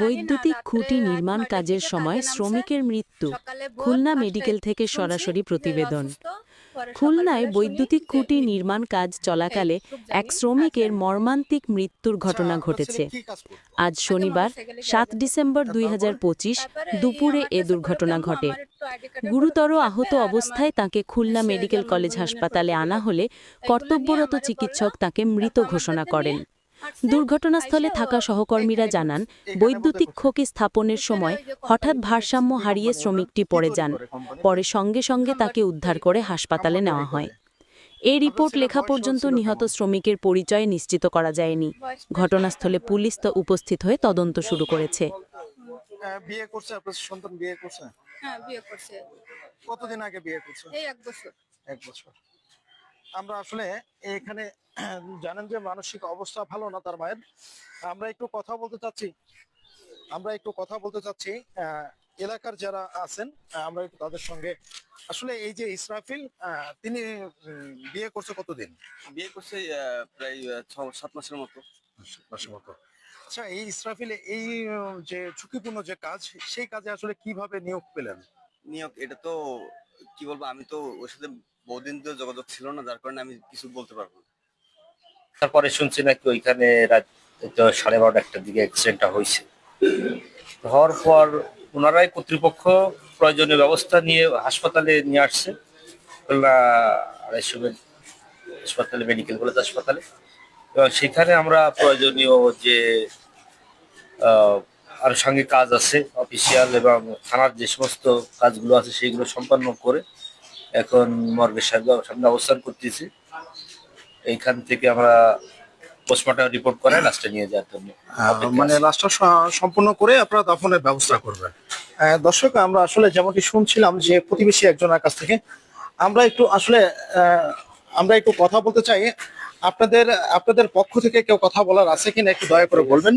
বৈদ্যুতিক খুঁটি নির্মাণ কাজের সময় শ্রমিকের মৃত্যু খুলনা মেডিকেল থেকে সরাসরি প্রতিবেদন। খুলনায় বৈদ্যুতিক খুঁটি নির্মাণ কাজ চলাকালে এক শ্রমিকের মর্মান্তিক মৃত্যুর ঘটনা ঘটেছে। আজ শনিবার সাত ডিসেম্বর দুই হাজার পঁচিশ দুপুরে এ দুর্ঘটনা ঘটে। গুরুতর আহত অবস্থায় তাকে খুলনা মেডিকেল কলেজ হাসপাতালে আনা হলে কর্তব্যরত চিকিৎসক তাকে মৃত ঘোষণা করেন। দুর্ঘটনাস্থলে থাকা সহকর্মীরা জানান বৈদ্যুতিক খোকি স্থাপনের সময় হঠাৎ ভারসাম্য হারিয়ে শ্রমিকটি পড়ে যান। পরে সঙ্গে সঙ্গে তাকে উদ্ধার করে হাসপাতালে নেওয়া হয়। এই রিপোর্ট লেখা পর্যন্ত নিহত শ্রমিকের পরিচয় নিশ্চিত করা যায়নি। ঘটনাস্থলে পুলিশ তো উপস্থিত হয়ে তদন্ত শুরু করেছে। বিয়ে করছে আপনার সন্তান বিয়ে করছে? হ্যাঁ বিয়ে করছে। কতদিন আগে বিয়ে করছে? এই এক বছর। এক বছর। আমরা আসলে এখানে জানেন যে মানসিক অবস্থা ভালো না তার মায়ের। আমরা একটু কথা বলতে চাচ্ছি। আমরা একটু কথা বলতে চাচ্ছি এলাকার যারা আছেন আমরা একটু তাদের সঙ্গে। আসলে এই যে ইসরাফিল তিনি বিয়ে করছে কতদিন? বিয়ে করছে প্রায় ছ সাত মাসের মতো। মাসের মতো। আচ্ছা এই ইসরাফিল এই যে ঝুঁকিপূর্ণ যে কাজ সেই কাজে আসলে কীভাবে নিয়োগ পেলেন? নিয়োগ এটা তো কি বলব আমি তো ওর সাথে বহুদিন তো যোগাযোগ ছিল না যার কারণে আমি কিছু বলতে পারব না। তারপরে শুনছি নাকি ওইখানে রাত সাড়ে বারোটা একটার দিকে অ্যাক্সিডেন্টটা হয়েছে। হওয়ার পর ওনারাই কর্তৃপক্ষ প্রয়োজনীয় ব্যবস্থা নিয়ে হাসপাতালে নিয়ে আসছে। খুলনা হাসপাতালে মেডিকেল কলেজ হাসপাতালে। এবং সেখানে আমরা প্রয়োজনীয় যে আহ, আনুষঙ্গিক কাজ আছে অফিসিয়াল এবং থানার যে সমস্ত কাজগুলো আছে সেইগুলো সম্পন্ন করে এখন মর্গের সামনে সামনে অবস্থান করতেছি। এইখান থেকে আমরা পোস্টমর্টম রিপোর্ট করে লাস্টে নিয়ে যাওয়ার জন্য। মানে লাস্টটা সম্পূর্ণ করে আপনারা দাফনের ব্যবস্থা করবেন। আহ, দর্শক আমরা আসলে যেমনটি শুনছিলাম যে প্রতিবেশী একজনের কাছ থেকে আমরা একটু আসলে আহ, আমরা একটু কথা বলতে চাই। আপনাদের আপনাদের পক্ষ থেকে কেউ কথা বলার আছে কিনা একটু দয়া করে বলবেন।